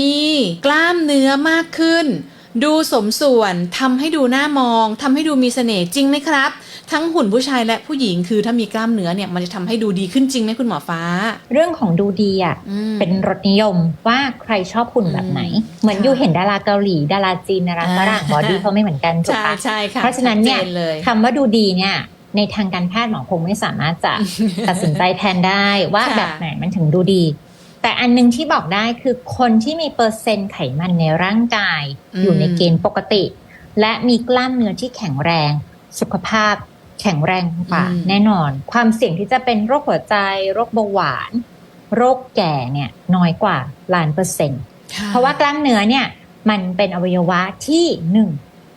มีกล้ามเนื้อมากขึ้น ดูสมส่วนทำให้ดูน่ามองทำให้ดูมีเสน่ห์จริงไหมครับ ทั้งหุ่นผู้ชายและผู้หญิงคือถ้ามีกล้ามเนื้อเนี่ยมันจะทำให้ดูดีขึ้นจริงไหมคุณหมอฟ้า เรื่องของดูดีอะอืมเป็นรสนิยมว่าใครชอบหุ่นแบบไหนอืมเหมือนค่ะยูเห็นดาราเกาหลีดาราจีนดาราฝรั่งอ่าบอดี้เขาไม่เหมือนกันถูกใช่ปะใช่ค่ะเพราะฉะนั้นเนี่ยชัดจเลยคำว่าดูดีเนี่ยในทางการแพทย์หมอคงไม่สามารถจะตัดสินใจแทนได้ว่าค่ะแบบไหนมันถึงดูดี แต่อันหนึงที่บอกได้คือคนที่มีเปอร์เซ็นต์ไขมันในร่างกาย อยู่ในเกณฑ์ปกติ และมีกล้ามเนื้อที่แข็งแรง สุขภาพแข็งแรงกว่าอืมแน่นอน ความเสี่ยงที่จะเป็นโรคหัวใจ โรคเบาหวาน โรคแก่เนี่ยน้อยกว่าล้านเปอร์เซ็นต์ค่เพราะว่ากล้ามเนื้อเนี่ยมันเป็นอวัยวะที่หนึ่ง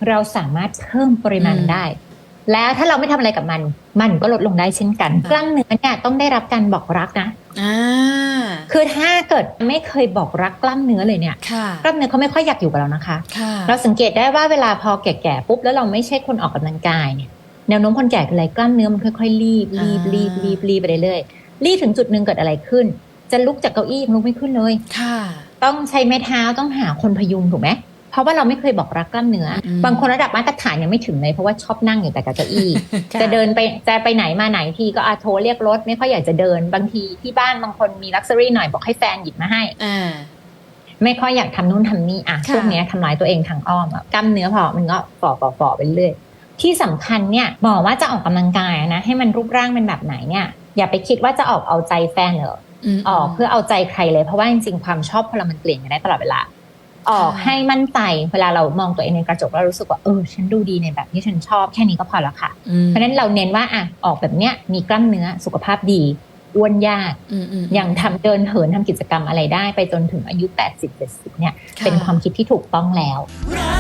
เราสามารถเพิ่มปริมาณมันได้ แล้วถ้าเราไม่ทำอะไรกับมัน มันก็ลดลงได้เช่นกัน กล้ามเนื้อเนี่ยต้องได้รับการบอกรักนะอ่า คือถ้าเกิดไม่เคยบอกรักกล้ามเนื้อเลยเนี่ยค่ะกล้ามเนื้อเขาไม่ค่อยอยากอยู่กับเรานะคะค่ะเราสังเกตได้ว่าเวลาพอแก่ๆปุ๊บแล้วเราไม่ใช่คนออกกำลังกายเนี่ยแนวโน้มคนแก่คืออะไรกล้ามเนื้อมันค่อยๆรีบรีบรีบรีบรีบไปเรื่อยๆรีบถึงจุดหนึ่งเกิดอะไรขึ้น จะลุกจากเก้าอี้ยังลุกไม่ขึ้นเลยค่ะ ต้องใช้ไม้เท้าต้องหาคนพยุงถูกไหม เพราะว่าเราไม่เคยบอกรักกล้ามเนื้ออมบางคนระดับมาตรฐานยังไม่ถึงเลยเพราะว่าชอบนั่งอยู่แต่กับเก้าอี้ค่จะเดินไปจะไปไหนมาไหนทีก็อาโทรเรียกรถไม่ค่อยอยากจะเดิน บางทีที่บ้านบางคนมีลักซ์รี่หน่อยบอกให้แฟนหยิบมาให้อ่าไม่ค่อยอยากทำนู่นทำนี่อะค่ะช่วงเนี้ยทำร้ายตัวเองทางอ้อมอะกล้ามเนื้อพอมันก็ฝ่อฝ่อฝ่อไปเรื่อยที่สำคัญเนี่ยบอกว่าจะออกกำลังกายนะ ให้มันรูปร่างเป็นแบบไหนเนี่ย อย่าไปคิดว่าจะออกเอาใจแฟนเหรอมออกเพื่อเอาใจใครเลยเพราะว่าจริงๆความชอบคนเรามันเปลี่ยนกันได้ตลอดเวลา ออกค่ะให้มั่นใจเวลาเรามองตัวเองในกระจกแล้วรู้สึกว่าเออฉันดูดีในแบบที่ฉันชอบแค่นี้ก็พอแล้วค่ะอืมเพราะฉะนั้นเราเน้นว่าอะออกแบบเนี้ยมีกล้ามเนื้อสุขภาพดีอ้วนยากอืมอืมยังทำเดินเหินทำกิจกรรมอะไรได้ ไปจนถึงอายุ 80 70เนี่ยค่ะเป็นความคิดที่ถูกต้องแล้วรั